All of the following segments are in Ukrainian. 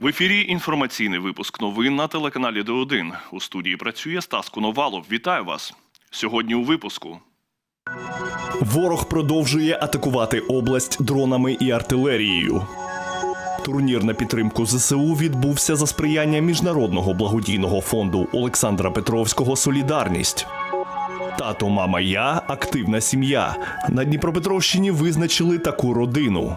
В ефірі інформаційний випуск новин на телеканалі Д1. У студії працює Стас Коновалов. Вітаю вас. Сьогодні у випуску. Ворог продовжує атакувати область дронами і артилерією. Турнір на підтримку ЗСУ відбувся за сприяння міжнародного благодійного фонду Олександра Петровського Солідарність. Тато, мама, я активна сім'я. На Дніпропетровщині визначили таку родину.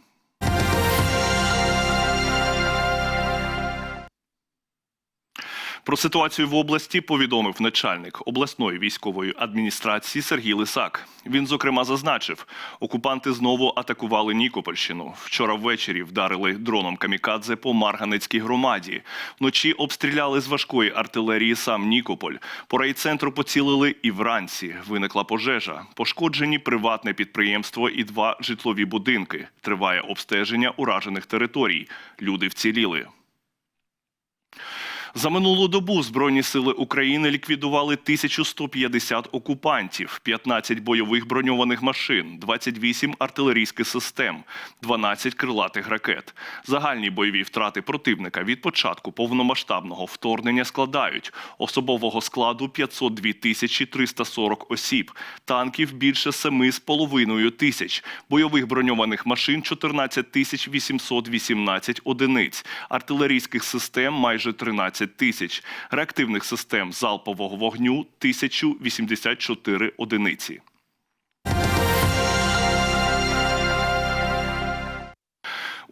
Про ситуацію в області повідомив начальник обласної військової адміністрації Сергій Лисак. Він, зокрема, зазначив, окупанти знову атакували Нікопольщину. Вчора ввечері вдарили дроном камікадзе по Марганецькій громаді. Вночі обстріляли з важкої артилерії сам Нікополь. По райцентру поцілили і вранці. Виникла пожежа. Пошкоджені приватне підприємство і два житлові будинки. Триває обстеження уражених територій. Люди вціліли. За минулу добу Збройні сили України ліквідували 1150 окупантів, 15 бойових броньованих машин, 28 артилерійських систем, 12 крилатих ракет. Загальні бойові втрати противника від початку повномасштабного вторгнення складають особового складу 502 тисячі 340 осіб, танків більше 7,5 тисяч, бойових броньованих машин 14 тисяч 818 одиниць, артилерійських систем майже 13 тисяч, реактивних систем залпового вогню 1084 одиниці.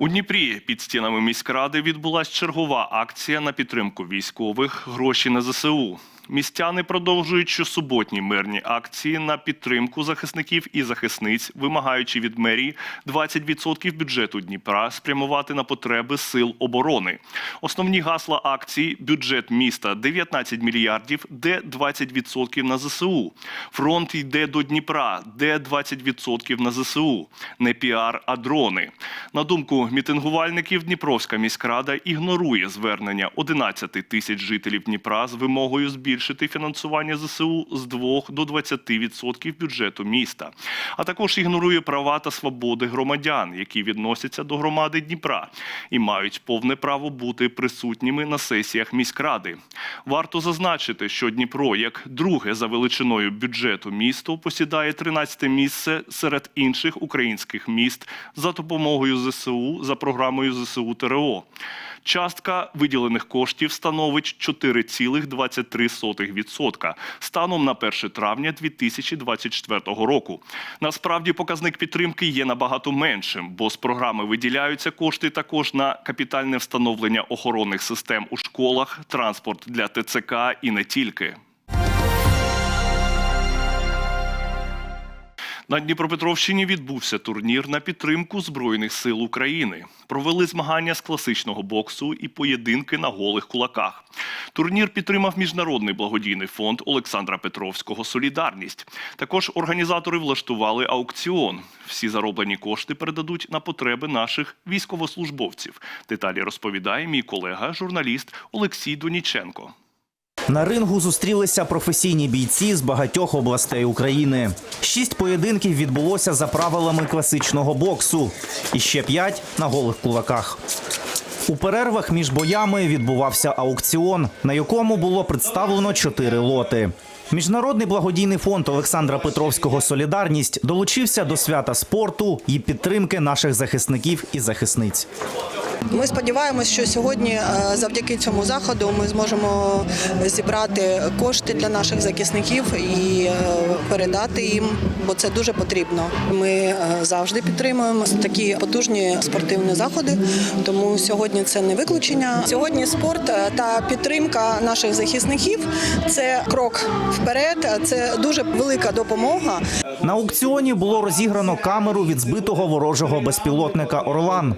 У Дніпрі під стінами міськради відбулася чергова акція на підтримку військових гроші на ЗСУ. Містяни продовжують щосуботні мирні акції на підтримку захисників і захисниць, вимагаючи від мерії 20% бюджету Дніпра спрямувати на потреби сил оборони. Основні гасла акції бюджет міста 19 мільярдів, де 20% на ЗСУ. Фронт йде до Дніпра, де 20% на ЗСУ. Не піар, а дрони. На думку мітингувальників, Дніпровська міськрада ігнорує звернення 11 тисяч жителів Дніпра з вимогою збільшити фінансування ЗСУ з 2 до 20% бюджету міста, а також ігнорує права та свободи громадян, які відносяться до громади Дніпра і мають повне право бути присутніми на сесіях міськради. Варто зазначити, що Дніпро, як друге за величиною бюджету місто, посідає 13 місце серед інших українських міст за допомогою ЗСУ за програмою ЗСУ ТРО. Частка виділених коштів становить 4,23% станом на 1 травня 2024 року. Насправді показник підтримки є набагато меншим, бо з програми виділяються кошти також на капітальне встановлення охоронних систем у школах, транспорт для ТЦК і не тільки. На Дніпропетровщині відбувся турнір на підтримку Збройних сил України. Провели змагання з класичного боксу і поєдинки на голих кулаках. Турнір підтримав міжнародний благодійний фонд Олександра Петровського Солідарність. Також організатори влаштували аукціон. Всі зароблені кошти передадуть на потреби наших військовослужбовців. Деталі розповідає мій колега, журналіст Олексій Доніченко. На рингу зустрілися професійні бійці з багатьох областей України. Шість поєдинків відбулося за правилами класичного боксу, і ще п'ять на голих кулаках. У перервах між боями відбувався аукціон, на якому було представлено чотири лоти. Міжнародний благодійний фонд Олександра Петровського Солідарність долучився до свята спорту і підтримки наших захисників і захисниць. Ми сподіваємось, що сьогодні е, завдяки цьому заходу ми зможемо зібрати кошти для наших захисників і е, передати їм, бо це дуже потрібно. Ми е, завжди підтримуємо такі потужні спортивні заходи, тому сьогодні це не виключення. Сьогодні спорт та підтримка наших захисників це крок вперед. Це дуже велика допомога. На аукціоні було розіграно камеру від збитого ворожого безпілотника Орлан.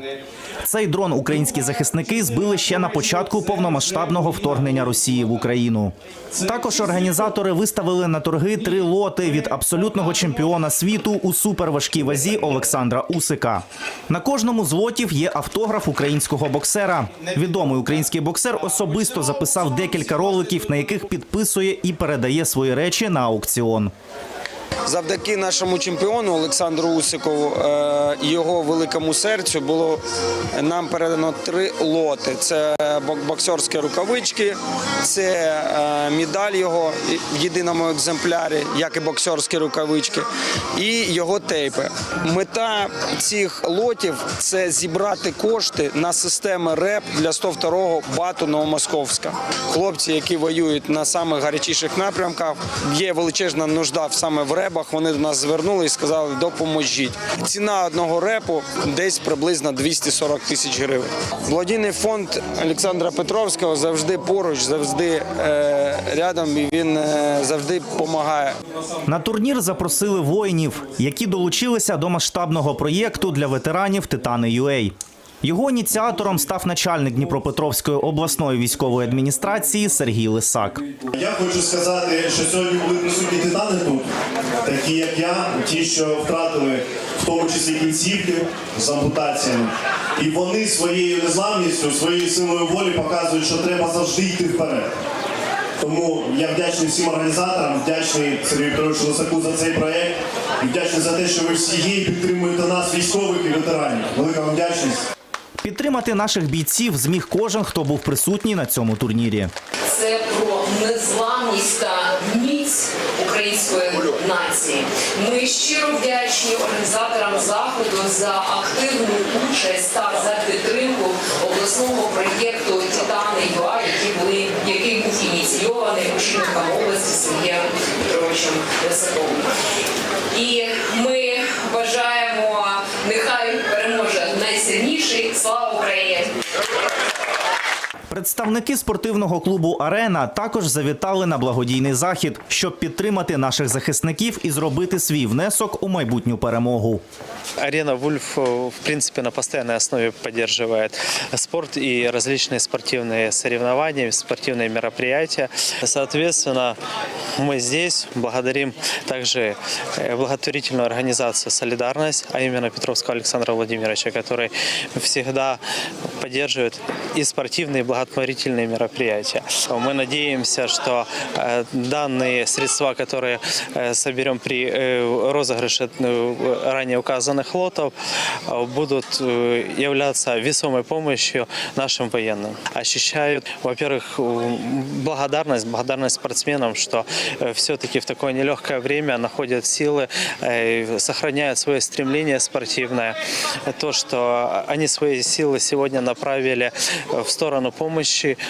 Цей дрон українські захисники збили ще на початку повномасштабного вторгнення Росії в Україну. Також організатори виставили на торги три лоти від абсолютного чемпіона світу у суперважкій вазі Олександра Усика. На кожному з лотів є автограф українського боксера. Відомий український боксер особисто записав декілька роликів, на яких підписує і передає свої речі на аукціон. Завдяки нашому чемпіону Олександру Усикову е, його великому серцю було нам передано три лоти: це боксерські рукавички, це е, медаль його в єдиному екземплярі, як і боксерські рукавички, і його тейпи. Мета цих лотів це зібрати кошти на системи РЕП для 102-го бату Новомосковська. Хлопці, які воюють на самих гарячіших напрямках, є величезна нужда саме в ребах. Вони до нас звернули і сказали, допоможіть. Ціна одного репу десь приблизно 240 тисяч гривень. Благодійний фонд Олександра Петровського завжди поруч, завжди е, рядом, і він е, завжди допомагає. На турнір запросили воїнів, які долучилися до масштабного проєкту для ветеранів Титани ЮЕЙ. Його ініціатором став начальник Дніпропетровської обласної військової адміністрації Сергій Лисак. Я хочу сказати, що сьогодні були присутні титани тут, такі як я, ті, що втратили в тому числі кінцівки з ампутаціями. І вони своєю незламністю, своєю силою волі показують, що треба завжди йти вперед. Тому я вдячний всім організаторам, вдячний Сергію Вікторовичу Лисаку за цей проєкт вдячний за те, що ви всі є і підтримуєте нас, військових і ветеранів. Велика вам вдячність. Підтримати наших бійців зміг кожен, хто був присутній на цьому турнірі. це про незламність та міць української нації. Ми щиро вдячні організаторам заходу за активну участь та за підтримку обласного проєкту Титани ЮА, який були який був ініційований очільником області Сергієм Петровичем Лисаковим. І ми бажаємо, Ucrânia. Слава Україні! Представники спортивного клубу Арена також завітали на благодійний захід, щоб підтримати наших захисників і зробити свій внесок у майбутню перемогу. Арена Вульф, э, в принципе, на постоянной основе поддерживает спорт и различные спортивные соревнования, спортивные мероприятия. Соответственно, мы здесь благодарим также э, благотворительную организацию «Солидарность», а именно Петровского Александра Владимировича, который всегда поддерживает и спортивные, и благотворительные мероприятия. Мы надеемся, что э, данные средства, которые э, соберем при э, розыгрыше ранее указанных лотов, будут являться весомой помощью нашим военным. Ощущают, во-первых, благодарность, благодарность спортсменам, что все-таки в такое нелегкое время находят силы, сохраняют свое стремление спортивное. То, что они свои силы сегодня направили в сторону помощи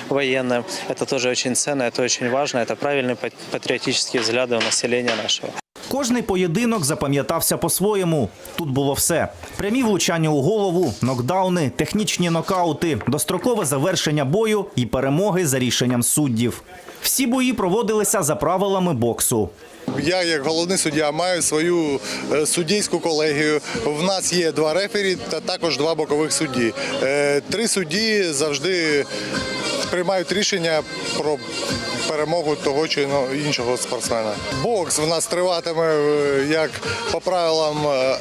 военным, это тоже очень ценно, это очень важно, это правильные пат- патриотические взгляды у населения нашего. Кожний поєдинок запам'ятався по-своєму. Тут було все: прямі влучання у голову, нокдауни, технічні нокаути, дострокове завершення бою і перемоги за рішенням суддів. Всі бої проводилися за правилами боксу. Я, як головний суддя, маю свою е, суддійську колегію. В нас є два рефері та також два бокових судді. Е, Три судді завжди приймають рішення про перемогу того чи іншого спортсмена. Бокс в нас триватиме е, як по правилам е,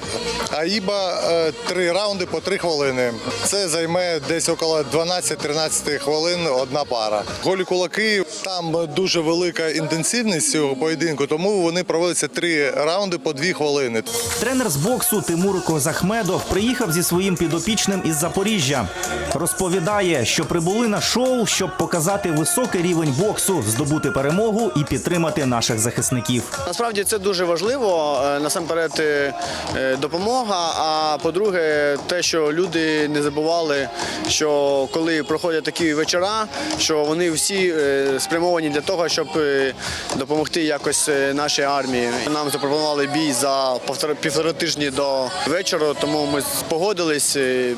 АІБа е, три раунди по три хвилини. Це займе десь около 12-13 хвилин одна пара. Голі кулаки там дуже велика інтенсивність цього поєдинку, тому вони проводяться три раунди по дві хвилини. Тренер з боксу Тимур Козахмедов приїхав зі своїм підопічним із Запоріжжя. Розповідає, що прибули на шоу, щоб показати високий рівень боксу, здобути перемогу і підтримати наших захисників. Насправді це дуже важливо. Е, Насамперед е, е, допомога. А по-друге, те, що люди не забували, що коли проходять такі вечора, що вони всі спрямовані для того, щоб допомогти якось нашій армії. Нам запропонували бій за півтора тижні до вечора, тому ми погодились. Е,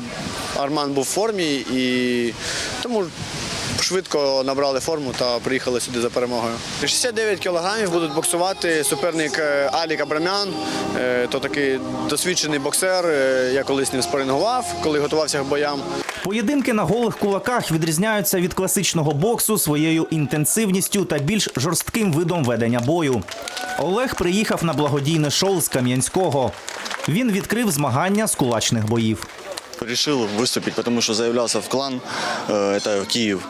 Арман був в формі і тому швидко набрали форму та приїхали сюди за перемогою. 69 кілограмів будуть боксувати суперник е, Алік Абрамян, е, то такий досвідчений боксер. Е, Я колись з ним спарингував, коли готувався к боям. Поєдинки на голих кулаках відрізняються від класичного боксу своєю інтенсивністю та більш жорстким видом ведення бою. Олег приїхав на благодійне шоу з Кам'янського. Він відкрив змагання з кулачних боїв. Решил выступить, потому что заявлялся в клан, э, это Киев,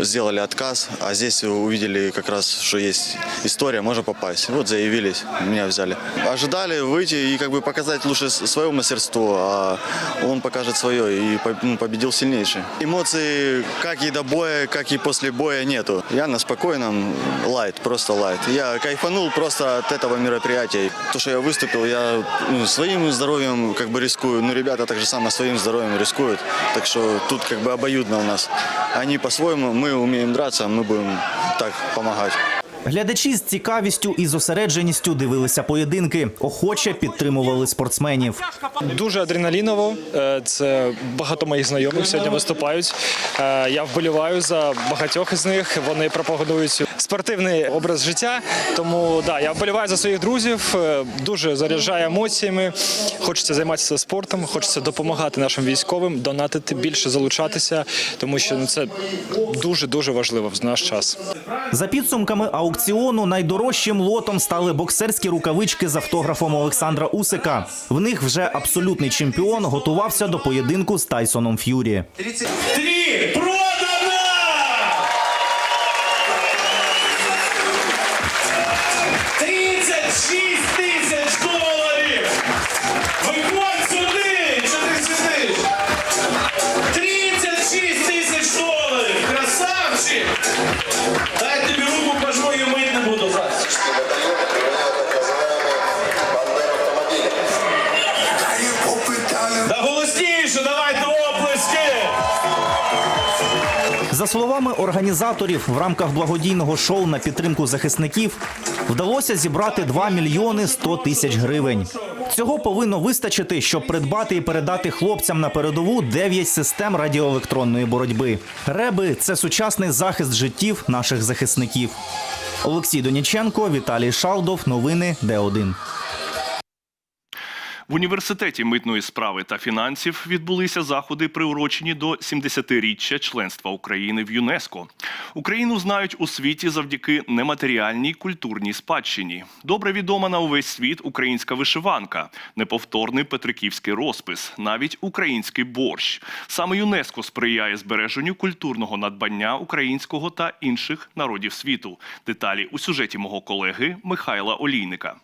сделали отказ, а здесь увидели как раз, что есть история, можно попасть. Вот заявились, меня взяли. Ожидали выйти и как бы показать лучше свое мастерство, а он покажет свое и ну, победил сильнейший. Эмоций как и до боя, как и после боя нету. Я на спокойном лайт, просто лайт. Я кайфанул просто от этого мероприятия. То, что я выступил, я ну, своим здоровьем как бы рискую. Ну, ребята так же само своим здоровьем рискуют. Так что тут как бы обоюдно у нас. Они по-своему, мы умеем драться, мы будем так помогать. Глядачі з цікавістю і зосередженістю дивилися поєдинки, охоче підтримували спортсменів. Дуже адреналіново. Е, Це багато моїх знайомих сьогодні виступають. Е, Я вболіваю за багатьох із них. Вони пропагандують спортивний образ життя. Тому да, я вболіваю за своїх друзів. е, Дуже заряджає емоціями. Хочеться займатися спортом, хочеться допомагати нашим військовим, донатити більше, залучатися, тому що ну, це дуже дуже важливо в наш час. За підсумками аукціону найдорожчим лотом стали боксерські рукавички з автографом Олександра Усика. В них вже абсолютний чемпіон готувався до поєдинку з Тайсоном Ф'юрі. Три! Продано! Тридцять шість організаторів, в рамках благодійного шоу на підтримку захисників вдалося зібрати 2 мільйони 100 тисяч гривень. Цього повинно вистачити, щоб придбати і передати хлопцям на передову 9 систем радіоелектронної боротьби. Реби це сучасний захист життів наших захисників. Олексій Доніченко, Віталій Шалдов. Новини Д1. В університеті митної справи та фінансів відбулися заходи, приурочені до 70-річчя членства України в ЮНЕСКО. Україну знають у світі завдяки нематеріальній культурній спадщині. Добре відома на увесь світ українська вишиванка, неповторний петриківський розпис, навіть український борщ. Саме ЮНЕСКО сприяє збереженню культурного надбання українського та інших народів світу. Деталі у сюжеті мого колеги Михайла Олійника.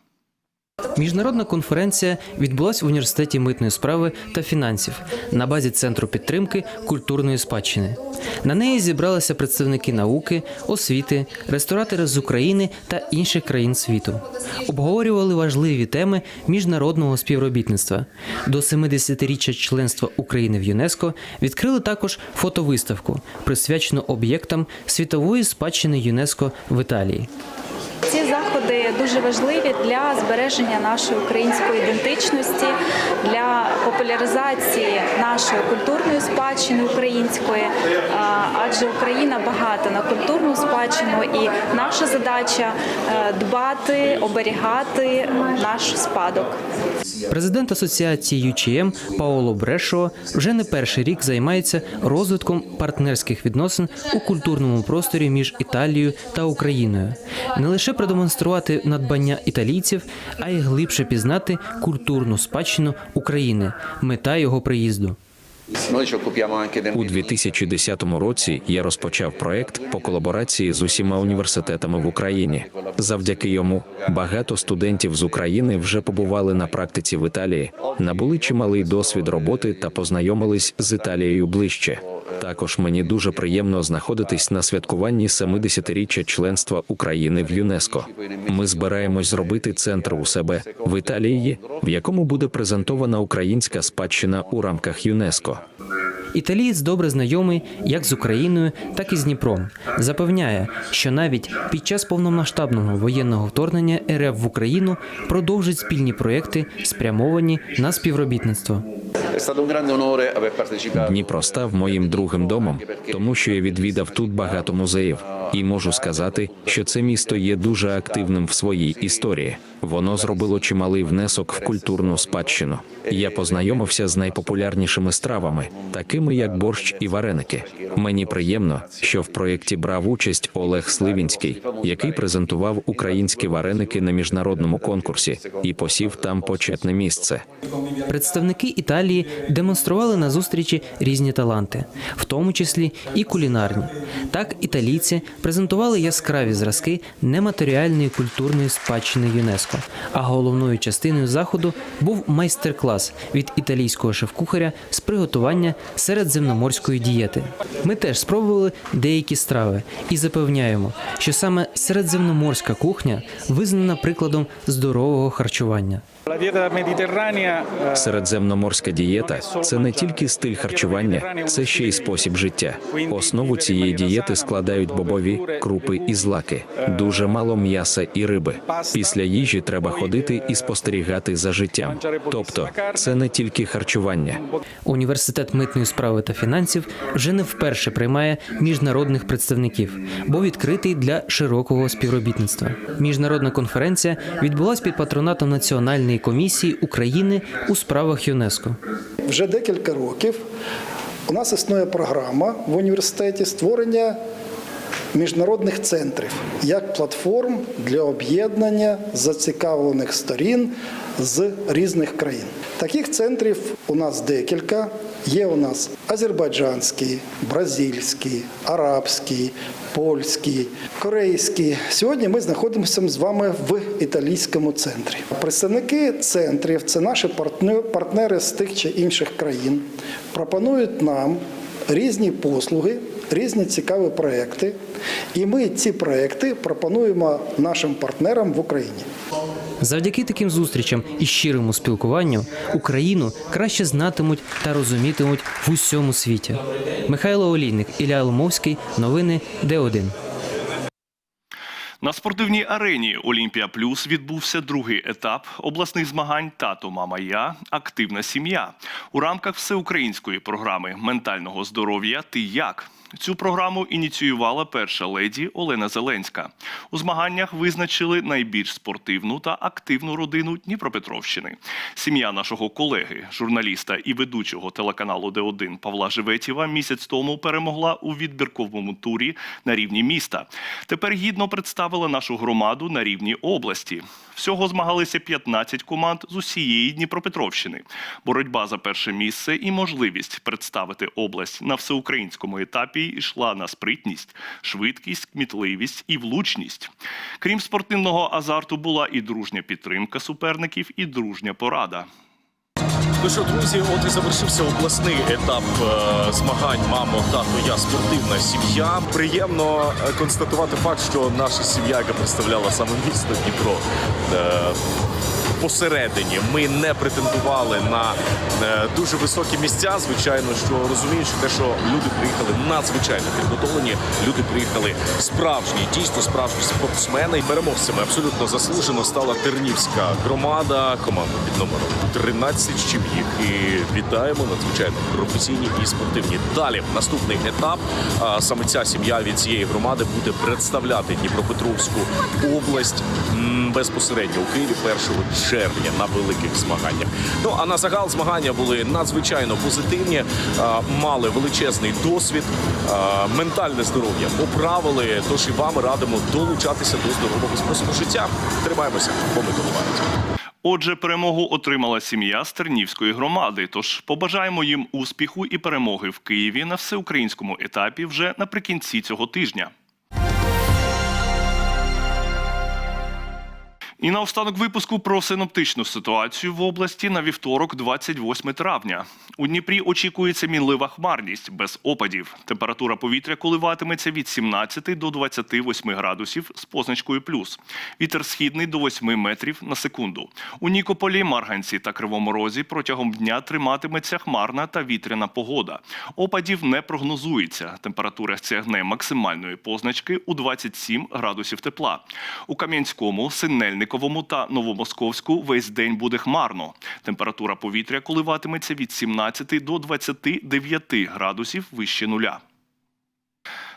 Міжнародна конференція відбулася в університеті митної справи та фінансів на базі центру підтримки культурної спадщини. На неї зібралися представники науки, освіти, ресторатори з України та інших країн світу. Обговорювали важливі теми міжнародного співробітництва. До 70-річчя членства України в ЮНЕСКО відкрили також фотовиставку, присвячену об'єктам світової спадщини ЮНЕСКО в Італії. Заходи дуже важливі для збереження нашої української ідентичності, для популяризації нашої культурної спадщини української, адже Україна багата на культурну спадщину, і наша задача е, дбати, оберігати наш спадок. Президент асоціації UCM Паоло Брешо вже не перший рік займається розвитком партнерських відносин у культурному просторі між Італією та Україною, не лише продемонструвати надбання італійців, а й глибше пізнати культурну спадщину України. Мета його приїзду. У 2010 році я розпочав проект по колаборації з усіма університетами в Україні. Завдяки йому багато студентів з України вже побували на практиці в Італії, набули чималий досвід роботи та познайомились з Італією ближче. Також мені дуже приємно знаходитись на святкуванні 70-річчя членства України в ЮНЕСКО. Ми збираємось зробити центр у себе в Італії, в якому буде презентована українська спадщина у рамках ЮНЕСКО. Італієць добре знайомий як з Україною, так і з Дніпром. Запевняє, що навіть під час повномасштабного воєнного вторгнення РФ в Україну продовжить спільні проекти, спрямовані на співробітництво. Дніпро став моїм другим домом, тому що я відвідав тут багато музеїв, і можу сказати, що це місто є дуже активним в своїй історії. Воно зробило чималий внесок в культурну спадщину. Я познайомився з найпопулярнішими стравами, такими як борщ і вареники. Мені приємно, що в проєкті брав участь Олег Сливінський, який презентував українські вареники на міжнародному конкурсі і посів там почетне місце. Представники Італії демонстрували на зустрічі різні таланти, в тому числі і кулінарні. Так, італійці презентували яскраві зразки нематеріальної культурної спадщини ЮНЕСКО. А головною частиною заходу був майстер-клас від італійського шеф-кухаря з приготування середземноморської дієти. Ми теж спробували деякі страви і запевняємо, що саме середземноморська кухня визнана прикладом здорового харчування. Середземноморська дієта це не тільки стиль харчування, це ще й спосіб життя. Основу цієї дієти складають бобові, крупи і злаки. Дуже мало м'яса і риби. Після їжі треба ходити і спостерігати за життям. Тобто, це не тільки харчування. Університет митної справи та фінансів вже не вперше приймає міжнародних представників, бо відкритий для широкого співробітництва. Міжнародна конференція відбулась під патронатом Національної комісії України у справах ЮНЕСКО. Вже декілька років у нас існує програма в університеті створення міжнародних центрів як платформ для об'єднання зацікавлених сторін з різних країн. Таких центрів у нас декілька. Є у нас азербайджанський, бразильський, арабський, польський, корейський. Сьогодні ми знаходимося з вами в італійському центрі. Представники центрів це наші партнери з тих чи інших країн. Пропонують нам різні послуги, різні цікаві проекти. І ми ці проекти пропонуємо нашим партнерам в Україні. Завдяки таким зустрічам і щирому спілкуванню Україну краще знатимуть та розумітимуть в усьому світі. Михайло Олійник, Ілля Ломовський, новини Д1. На спортивній арені Олімпія Плюс відбувся другий етап обласних змагань Тато, мама, я активна сім'я у рамках всеукраїнської програми ментального здоров'я Ти як. Цю програму ініціювала перша леді Олена Зеленська. У змаганнях визначили найбільш спортивну та активну родину Дніпропетровщини. Сім'я нашого колеги, журналіста і ведучого телеканалу Д1 Павла Живетєва місяць тому перемогла у відбірковому турі на рівні міста. Тепер гідно представила нашу громаду на рівні області. Всього змагалися 15 команд з усієї Дніпропетровщини. Боротьба за перше місце і можливість представити область на всеукраїнському етапі йшла на спритність, швидкість, кмітливість і влучність. Крім спортивного азарту, була і дружня підтримка суперників, і дружня порада. Ну що, друзі, от і завершився обласний етап е, змагань Мамо, тато, я спортивна сім'я. Приємно е, констатувати факт, що наша сім'я, яка представляла саме місто Дніпро. Посередині ми не претендували на е, дуже високі місця. Звичайно, що розуміючи те, що люди приїхали надзвичайно підготовлені. Люди приїхали справжні, дійсно справжні спортсмени. І переможцями абсолютно заслужено стала Тернівська громада, команда під номером 13, з чим їх і вітаємо надзвичайно професійні і спортивні. Далі наступний етап. Саме ця сім'я від цієї громади буде представляти Дніпропетровську область безпосередньо у Києві 1 червня на великих змаганнях. Ну а на загал змагання були надзвичайно позитивні, мали величезний досвід, ментальне здоров'я поправили. Тож і вам радимо долучатися до здорового способу життя. Тримаємося, бо ми долувають. Отже, перемогу отримала сім'я з Тернівської громади. Тож побажаємо їм успіху і перемоги в Києві на всеукраїнському етапі вже наприкінці цього тижня. І наостанок випуску про синоптичну ситуацію в області на вівторок, 28 травня. У Дніпрі очікується мінлива хмарність без опадів. Температура повітря коливатиметься від 17 до 28 градусів з позначкою плюс. Вітер східний до 8 метрів на секунду. У Нікополі, Марганці та Кривому Розі протягом дня триматиметься хмарна та вітряна погода. Опадів не прогнозується. Температура сягне максимальної позначки у 27 градусів тепла. У Кам'янському, Синельниковому та Новомосковську весь день буде хмарно. Температура повітря коливатиметься від 17 до 29 градусів вище нуля.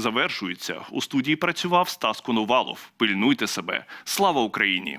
завершується. У студії працював Стас Коновалов. Пильнуйте себе. Слава Україні!